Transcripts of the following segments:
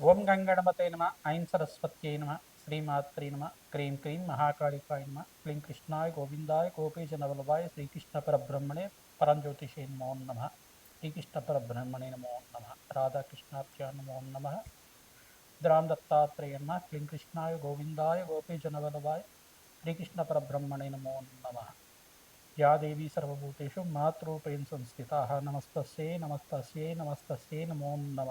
ఓం గంగణపతే నమ ఐం సరస్వత్యై నమ శ్రీమాత్రే నమ క్రీం క్రీం మహాకాళికాయ నమ క్లీం కృష్ణాయ గోవిందాయ గోపీజ నవలవాయ శ్రీకృష్ణ పరబ్రహ్మణే పరంజ్యోతిషే నమో నమ శ్రీకృష్ణ పరబ్రహ్మణే నమో నమ రాధాకృష్ణాభ్యా నమో నమ ద్రాం దత్తాత్రేయ నమ క్లీం కృష్ణాయ గోవిందాయ గోపీజ నవలవాయ శ్రీకృష్ణ పరబ్రహ్మణే నమో నమ యా దేవీ సర్వభూతేషు మాతృపేణ సంస్థితా నమస్తస్యై నమస్తస్యై నమస్తస్యై నమో నమ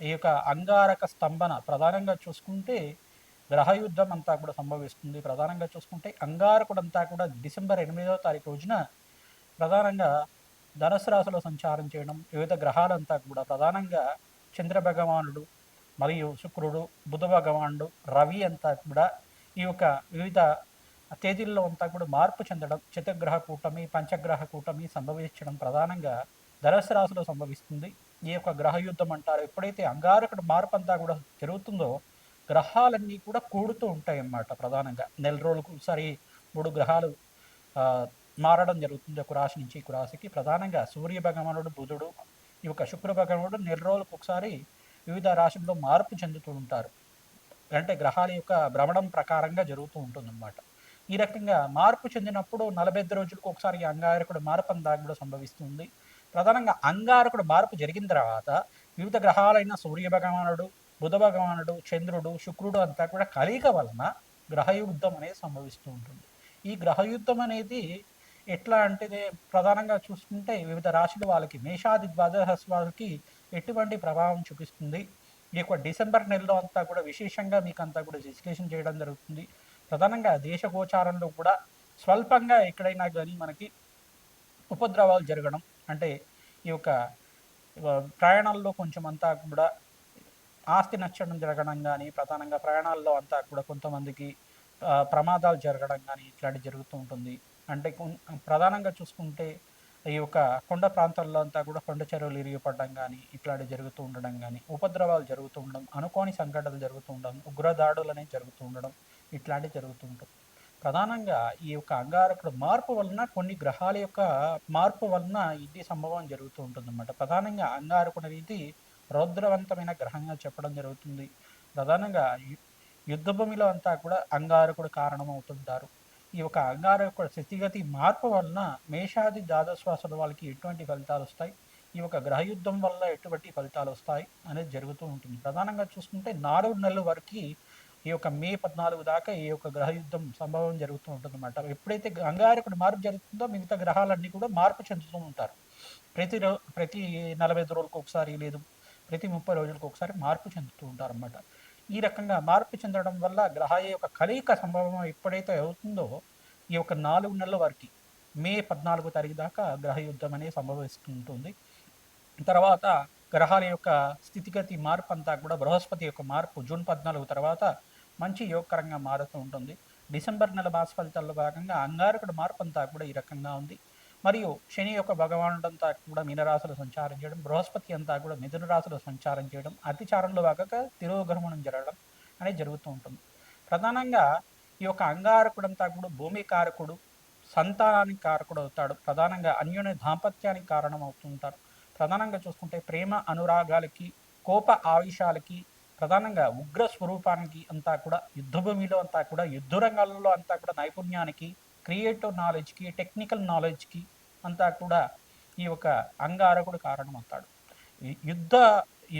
ఈ యొక్క అంగారక స్తంభన ప్రధానంగా చూసుకుంటే గ్రహయుద్ధం అంతా కూడా సంభవిస్తుంది. ప్రధానంగా చూసుకుంటే అంగారకుడు అంతా కూడా డిసెంబర్ ఎనిమిదవ తారీఖు రోజున ప్రధానంగా ధనుసు రాశిలో సంచారం చేయడం వివిధ గ్రహాలంతా కూడా ప్రధానంగా చంద్ర భగవానుడు మరియు శుక్రుడు బుధ భగవానుడు రవి అంతా కూడా ఈ యొక్క వివిధ తేదీల్లో అంతా కూడా మార్పు చెందడం చతుర్గ్రహ కూటమి పంచగ్రహ కూటమి సంభవించడం ప్రధానంగా ధనుసు రాశిలో సంభవిస్తుంది. ఈ యొక్క గ్రహ యుద్ధం అంటారు ఎప్పుడైతే అంగారకుడు మార్పు అంతా కూడా జరుగుతుందో గ్రహాలన్నీ కూడా కూడుతూ ఉంటాయి అన్నమాట ప్రధానంగా. నెల రోజులకు ఒకసారి మూడు గ్రహాలు మారడం జరుగుతుంది. ఒక రాశి నుంచి ఒక రాశికి. ప్రధానంగా సూర్య భగవానుడు బుధుడు ఈ యొక్క శుక్ర భగవానుడు నెల రోజులకు ఒకసారి వివిధ రాశుల్లో మార్పు చెందుతూ ఉంటారు. అంటే గ్రహాల యొక్క భ్రమణం ప్రకారంగా జరుగుతూ ఉంటుందన్నమాట. ఈ రకంగా మార్పు చెందినప్పుడు నలభై ఐదు రోజులకు ఒకసారి అంగారకుడు మార్పు అంతా కూడా సంభవిస్తుంది ప్రధానంగా అంగారకుడు మార్పు జరిగిన తర్వాత వివిధ గ్రహాలైన సూర్య భగవానుడు బుధ భగవానుడు చంద్రుడు శుక్రుడు అంతా కూడా కలయిక వలన గ్రహయుద్ధం అనేది సంభవిస్తూ ఉంటుంది. ఈ గ్రహయుద్ధం అనేది ఎట్లా అంటే ప్రధానంగా చూసుకుంటే వివిధ రాశుల వాళ్ళకి మేషాది ద్వాదశ వాళ్ళకి ఎటువంటి ప్రభావం చూపిస్తుంది. ఈ యొక్క డిసెంబర్ నెలలో అంతా కూడా విశేషంగా మీకు అంతా కూడా విశ్లేషణ చేయడం జరుగుతుంది. ప్రధానంగా దేశ గోచారంలో కూడా స్వల్పంగా ఎక్కడైనా కానీ మనకి ఉపద్రవాలు జరగడం అంటే ఈ యొక్క ప్రయాణాల్లో కొంచెం అంతా కూడా ఆస్తి నచ్చడం జరగడం కానీ ప్రధానంగా ప్రయాణాల్లో అంతా కూడా కొంతమందికి ప్రమాదాలు జరగడం కానీ ఇట్లాంటివి జరుగుతూ ఉంటుంది. అంటే ప్రధానంగా చూసుకుంటే ఈ యొక్క కొండ ప్రాంతాల్లో అంతా కూడా కొండ చెరువులు ఇరిగిపడడం కానీ ఇట్లాంటివి జరుగుతూ ఉండడం కానీ ఉపద్రవాలు జరుగుతూ ఉండడం అనుకోని సంఘటనలు జరుగుతూ ఉండడం ఉగ్రదాడులు అనేవి జరుగుతూ ఉండడం ఇట్లాంటివి జరుగుతూ ఉంటుంది ప్రధానంగా ఈ యొక్క అంగారకుడు మార్పు వలన కొన్ని గ్రహాల యొక్క మార్పు వలన ఇది సంభవం జరుగుతూ ఉంటుందన్నమాట. ప్రధానంగా అంగారకుడు అనేది రౌద్రవంతమైన గ్రహంగా చెప్పడం జరుగుతుంది. ప్రధానంగా యుద్ధభూమిలో అంతా కూడా అంగారకుడు కారణమవుతుంటారు. ఈ యొక్క అంగారకుడు స్థితిగతి మార్పు వలన మేషాది ద్వాదశ్వాసుల వాళ్ళకి ఎటువంటి ఫలితాలు వస్తాయి? ఈ యొక్క గ్రహయుద్ధం వల్ల ఎటువంటి ఫలితాలు వస్తాయి? అనేది జరుగుతూ ఉంటుంది. ప్రధానంగా చూసుకుంటే నాలుగు నెలల వరకు ఈ యొక్క మే పద్నాలుగు దాకా ఈ యొక్క గ్రహయుద్ధం సంభవం జరుగుతూ ఉంటుందన్నమాట. ఎప్పుడైతే అంగారకుడు మార్పు జరుగుతుందో మిగతా గ్రహాలన్నీ కూడా మార్పు చెందుతూ ఉంటారు. ప్రతి రో ప్రతి నలభై ఐదు రోజులకు ఒకసారి లేదు ప్రతి ముప్పై రోజులకు ఒకసారి మార్పు చెందుతూ ఉంటారు అన్నమాట ఈ రకంగా మార్పు చెందడం వల్ల గ్రహాల యొక్క కలయిక సంభవం ఎప్పుడైతే అవుతుందో ఈ యొక్క నాలుగు నెలల వరకు మే పద్నాలుగో తారీఖు దాకా గ్రహ యుద్ధం అనేది సంభవిస్తుంటుంది. తర్వాత గ్రహాల యొక్క స్థితిగతి మార్పు అంతా కూడా బృహస్పతి యొక్క మార్పు జూన్ పద్నాలుగు తర్వాత మంచి యోగకరంగా మారుతూ ఉంటుంది. డిసెంబర్ నెల మాస ఫలితాల్లో భాగంగా అంగారకుడు మార్పు అంతా కూడా ఈ రకంగా ఉంది. మరియు శని యొక్క భగవానుడంతా కూడా మీనరాశులు సంచారం చేయడం బృహస్పతి అంతా కూడా మిథున రాశులు సంచారం చేయడం అతిచారంలో భాగంగా తిరోగ్రహణం జరగడం అనేది జరుగుతూ ఉంటుంది. ప్రధానంగా ఈ యొక్క అంగారకుడంతా కూడా భూమి కారకుడు సంతానానికి కారకుడు అవుతాడు. ప్రధానంగా అన్యోన్య దాంపత్యానికి కారణం అవుతుంటారు ప్రధానంగా చూసుకుంటే ప్రేమ అనురాగాలకి కోప ఆవేశాలకి ప్రధానంగా ఉగ్ర స్వరూపానికి అంతా కూడా యుద్ధభూమిలో అంతా కూడా యుద్ధ రంగాలలో అంతా కూడా నైపుణ్యానికి క్రియేటివ్ నాలెడ్జ్కి టెక్నికల్ నాలెడ్జ్కి అంతా కూడా ఈ యొక్క అంగారకుడు కారణం అవుతాడు ఈ యుద్ధ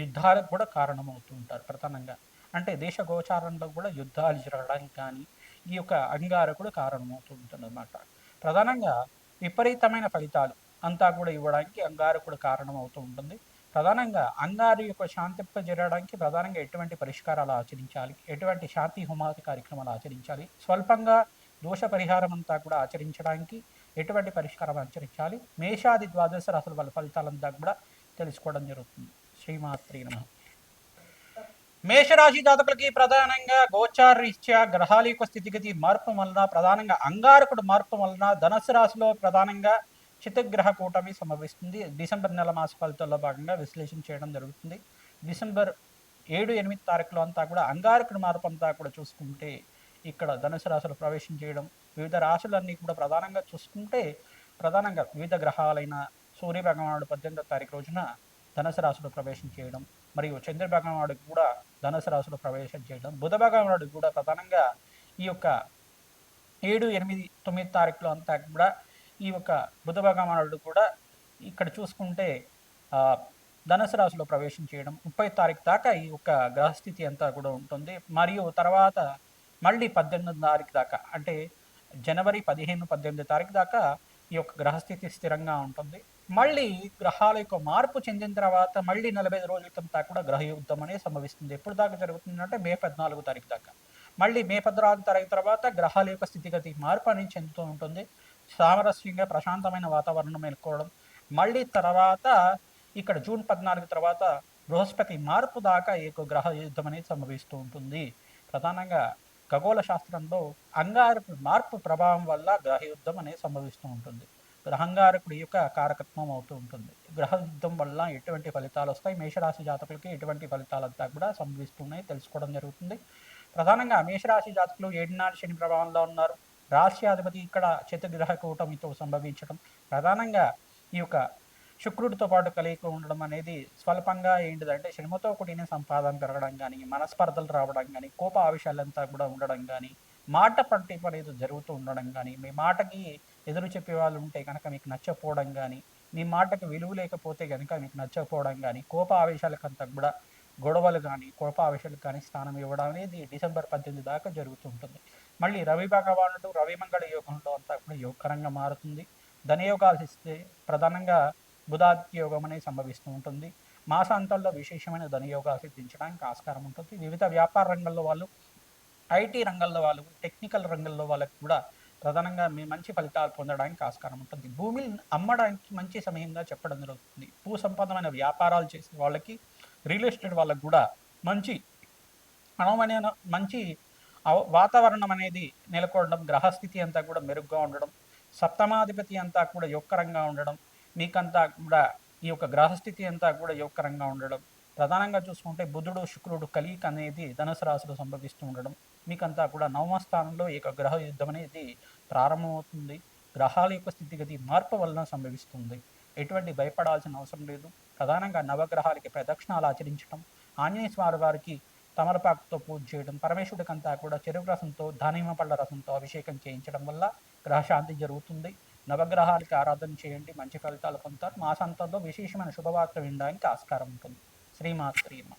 యుద్ధాలకు కూడా కారణమవుతూ ఉంటారు ప్రధానంగా. అంటే దేశ గోచారంలో కూడా యుద్ధాలు జరగడానికి కానీ ఈ యొక్క అంగారకుడు కారణమవుతూ ఉంటుంది అన్నమాట ప్రధానంగా విపరీతమైన ఫలితాలు అంతా కూడా ఇవ్వడానికి అంగారకుడు కారణం అవుతూ ఉంటుంది. ప్రధానంగా అంగారు యొక్క శాంతింప జరగడానికి ప్రధానంగా ఎటువంటి పరిష్కారాలు ఆచరించాలి? ఎటువంటి శాంతి హోమాది కార్యక్రమాలు ఆచరించాలి? స్వల్పంగా దోష పరిహారం అంతా కూడా ఆచరించడానికి ఎటువంటి పరిష్కారం ఆచరించాలి? మేషాది ద్వాదశ రాసుల వాళ్ళ ఫలితాలంతా కూడా తెలుసుకోవడం జరుగుతుంది. శ్రీమాత్రి నమ. మేషరాశి జాతకులకి ప్రధానంగా గోచారీత్యా గ్రహాల యొక్క స్థితిగతి మార్పు వలన ప్రధానంగా అంగారకుడు మార్పు వలన ధనస్సు రాశిలో ప్రధానంగా చిత్తగ్రహ కూటమి సంభవిస్తుంది డిసెంబర్ నెల మాస ఫలితాల్లో భాగంగా విశ్లేషణ చేయడం జరుగుతుంది. డిసెంబర్ ఏడు ఎనిమిది తారీఖులో అంతా కూడా అంగారకుడి మార్పు అంతా కూడా చూసుకుంటే ఇక్కడ ధనుసు రాశులు ప్రవేశం చేయడం వివిధ రాశులన్నీ కూడా ప్రధానంగా చూసుకుంటే ప్రధానంగా వివిధ గ్రహాలైన సూర్య భగవానుడు పద్దెనిమిదో తారీఖు రోజున ధనుసు రాశులు ప్రవేశం చేయడం మరియు చంద్ర కూడా ధనుసు రాశులు ప్రవేశం చేయడం బుధ భగవానుడికి కూడా ప్రధానంగా ఈ యొక్క ఏడు ఎనిమిది తొమ్మిది తారీఖులో అంతా కూడా ఈ యొక్క బుధ భగవానుడు కూడా ఇక్కడ చూసుకుంటే ధనుసు రాశిలో ప్రవేశం చేయడం ముప్పై తారీఖు దాకా ఈ యొక్క గ్రహస్థితి అంతా కూడా ఉంటుంది. మరియు తర్వాత మళ్ళీ పద్దెనిమిది తారీఖు దాకా అంటే జనవరి పదిహేను పద్దెనిమిది తారీఖు దాకా ఈ యొక్క గ్రహస్థితి స్థిరంగా ఉంటుంది. మళ్ళీ గ్రహాల యొక్క మార్పు చెందిన తర్వాత మళ్ళీ నలభై రోజుల క్రితం దాకా కూడా గ్రహ యుద్ధం అనేది సంభవిస్తుంది. ఎప్పుడు దాకా జరుగుతుందంటే మే పద్నాలుగు తారీఖు దాకా. మళ్ళీ మే పద్నాలుగు తారీఖు తర్వాత గ్రహాల యొక్క స్థితిగతి మార్పు అనేది చెందుతూ ఉంటుంది. సామరస్యంగా ప్రశాంతమైన వాతావరణం మేల్కోవడం మళ్ళీ తర్వాత ఇక్కడ జూన్ పద్నాలుగు తర్వాత బృహస్పతి మార్పు దాకా ఈ యొక్క గ్రహ యుద్ధం అనేది సంభవిస్తూ ఉంటుంది. ప్రధానంగా ఖగోళ శాస్త్రంలో అంగారకుడి మార్పు ప్రభావం వల్ల గ్రహ యుద్ధం అనేది సంభవిస్తూ ఉంటుంది. గ్రహంగారకుడి యొక్క కారకత్వం అవుతూ ఉంటుంది. గ్రహ యుద్ధం వల్ల ఎటువంటి ఫలితాలు వస్తాయి? మేషరాశి జాతకులకి ఎటువంటి ఫలితాలంతా కూడా సంభవిస్తున్నాయి తెలుసుకోవడం జరుగుతుంది. ప్రధానంగా మేషరాశి జాతకులు ఏడునాడు శని ప్రభావంలో ఉన్నారు. రాశ్యాధిపతి ఇక్కడ చతుగ్రహ కూటమితో సంభవించడం ప్రధానంగా ఈ యొక్క శుక్రుడితో పాటు కలిగి ఉండడం అనేది స్వల్పంగా ఏంటిదంటే శ్రమతో కూడిన సంపాదన పెరగడం కానీ మనస్పర్ధలు రావడం కానీ కోప ఆవేశాలంతా కూడా ఉండడం కానీ మాట పట్టింపు అనేది జరుగుతూ ఉండడం కానీ మీ మాటకి ఎదురు చెప్పే వాళ్ళు ఉంటే కనుక మీకు నచ్చకపోవడం కానీ మీ మాటకి విలువ లేకపోతే కనుక మీకు నచ్చకపోవడం కానీ కోప ఆవేశాలకంతా కూడా గొడవలు కానీ కోప ఆవేశాలకు కానీ స్థానం ఇవ్వడం అనేది డిసెంబర్ పద్దెనిమిది దాకా జరుగుతూ ఉంటుంది. మళ్ళీ రవి భగవానుడు రవిమంగళ యోగంలో అంతా కూడా యోగకరంగా మారుతుంది. ధనయోగాలు ఇస్తే ప్రధానంగా బుధాదిత్య యోగం అనేది సంభవిస్తూ ఉంటుంది. మాసాంతంలో విశేషమైన ధనయోగాలు సిద్ధించడానికి ఆస్కారం ఉంటుంది. వివిధ వ్యాపార రంగంలో వాళ్ళు ఐటీ రంగంలో వాళ్ళు టెక్నికల్ రంగంలో వాళ్ళకి కూడా ప్రధానంగా మీ మంచి ఫలితాలు పొందడానికి ఆస్కారం ఉంటుంది. భూమిని అమ్మడానికి మంచి సమయంగా చెప్పడం జరుగుతుంది. భూ సంపన్నమైన వ్యాపారాలు చేసే వాళ్ళకి రియల్ ఎస్టేట్ వాళ్ళకి కూడా మంచి అనమైన మంచి వాతావరణం అనేది నెలకొనడం గ్రహస్థితి అంతా కూడా మెరుగ్గా ఉండడం సప్తమాధిపతి అంతా కూడా యొక్కరంగా ఉండడం మీకంతా కూడా ఈ యొక్క గ్రహస్థితి అంతా కూడా యొక్కరంగా ఉండడం ప్రధానంగా చూసుకుంటే బుధుడు శుక్రుడు కలియిక అనేది ధనుసు రాశిలో సంభవిస్తూ ఉండడం మీకంతా కూడా నవమ స్థానంలో ఈ యొక్క గ్రహ యుద్ధం అనేది ప్రారంభమవుతుంది. గ్రహాల యొక్క స్థితిగతి మార్పు వలన సంభవిస్తుంది. ఎటువంటి భయపడాల్సిన అవసరం లేదు. ప్రధానంగా నవగ్రహాలకి ప్రదక్షిణాలు ఆచరించడం ఆంజనేయ స్వామి వారికి తమలపాకుతో పూజ చేయడం పరమేశ్వరుడికంతా కూడా చెరుకు రసంతో దానిమ్మ పళ్ళ రసంతో అభిషేకం చేయించడం వల్ల గ్రహశాంతి జరుగుతుంది. నవగ్రహాలకి ఆరాధన చేయండి మంచి ఫలితాలు పొందుతారు. మాసాంతంలో విశేషమైన శుభవార్త వినడానికి ఆస్కారం ఉంటుంది. శ్రీమా శ్రీమా